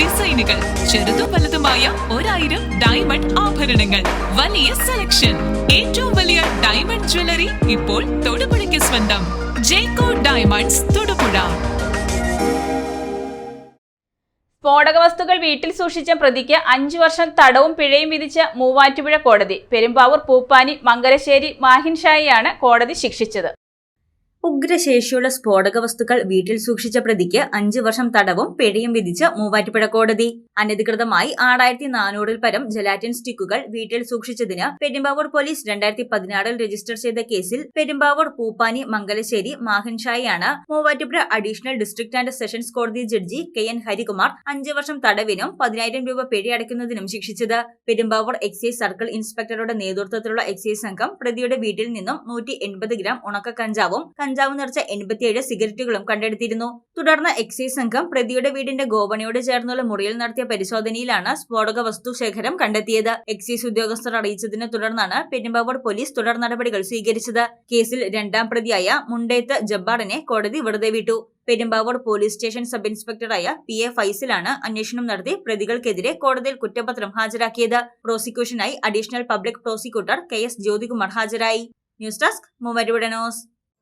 ഡിസൈനുകൾ ചെറുതും വലുതുമായ ഒരായിരം ഡയമണ്ട് ആഭരണങ്ങൾ. വലിയ സെലക്ഷൻ ഏറ്റവും വലിയ ഡയമണ്ട് ജ്വല്ലറി ഇപ്പോൾ തൊടുപുഴയ്ക്ക് സ്വന്തം. Jacko diamonds Thodupuzha. സ്ഫോടക വസ്തുക്കൾ വീട്ടിൽ സൂക്ഷിച്ച പ്രതിക്ക് അഞ്ചു വർഷം തടവും പിഴയും വിധിച്ച മൂവാറ്റുപുഴ കോടതി. പെരുമ്പാവൂർ പൂപ്പാനി മംഗലശ്ശേരി മാഹിൻഷായിയാണ് കോടതി ശിക്ഷിച്ചത്. ഉഗ്രശേഷിയുള്ള സ്ഫോടക വസ്തുക്കൾ വീട്ടിൽ സൂക്ഷിച്ച പ്രതിക്ക് അഞ്ചു വർഷം തടവും പിഴയും വിധിച്ച് മൂവാറ്റുപുഴ കോടതി. അനധികൃതമായി ആറായിരത്തി നാനൂറിൽ പരം ജലാറ്റിൻ സ്റ്റിക്കുകൾ വീട്ടിൽ സൂക്ഷിച്ചതിന് പെരുമ്പാവൂർ പോലീസ് രണ്ടായിരത്തി പതിനാറിൽ രജിസ്റ്റർ ചെയ്ത കേസിൽ Perumbavoor Pooppani Mangalassery മാഹൻഷായിയാണ് Muvattupuzha additional district and sessions കോടതി ജഡ്ജി കെ എൻ ഹരികുമാർ അഞ്ചു വർഷം തടവിനും പതിനായിരം രൂപ പിഴയടയ്ക്കുന്നതിനും ശിക്ഷിച്ചത്. പെരുമ്പാവൂർ എക്സൈസ് സർക്കിൾ ഇൻസ്പെക്ടറുടെ നേതൃത്വത്തിലുള്ള എക്സൈസ് സംഘം പ്രതിയുടെ വീട്ടിൽ നിന്നും നൂറ്റി ഗ്രാം ഉണക്ക കഞ്ചാവും കഞ്ചാവ് നിറച്ച എൺപത്തിയേഴ് സിഗരറ്റുകളും കണ്ടെടുത്തിരുന്നു. തുടർന്ന് എക്സൈസ് സംഘം പ്രതിയുടെ വീടിന്റെ ഗോപണിയോട് ചേർന്നുള്ള മുറിയിൽ നടത്തിയ പരിശോധനയിലാണ് സ്ഫോടക വസ്തു ശേഖരം കണ്ടെത്തിയത്. എക്സൈസ് ഉദ്യോഗസ്ഥർ അറിയിച്ചതിനെ തുടർന്നാണ് പെരുമ്പാവൂർ പോലീസ് തുടർ നടപടികൾ സ്വീകരിച്ചത്. കേസിൽ രണ്ടാം പ്രതിയായ മുണ്ടേത്ത് ജബ്ബാറിനെ കോടതി വെറുതെ വിട്ടു. പെരുമ്പാവൂർ പോലീസ് സ്റ്റേഷൻ സബ് ഇൻസ്പെക്ടറായ പി എ ഫൈസിലാണ് അന്വേഷണം നടത്തി പ്രതികൾക്കെതിരെ കോടതിയിൽ കുറ്റപത്രം ഹാജരാക്കിയത്. പ്രോസിക്യൂഷനായി additional public prosecutor K S Jyothikumar ഹാജരായി. News desk news.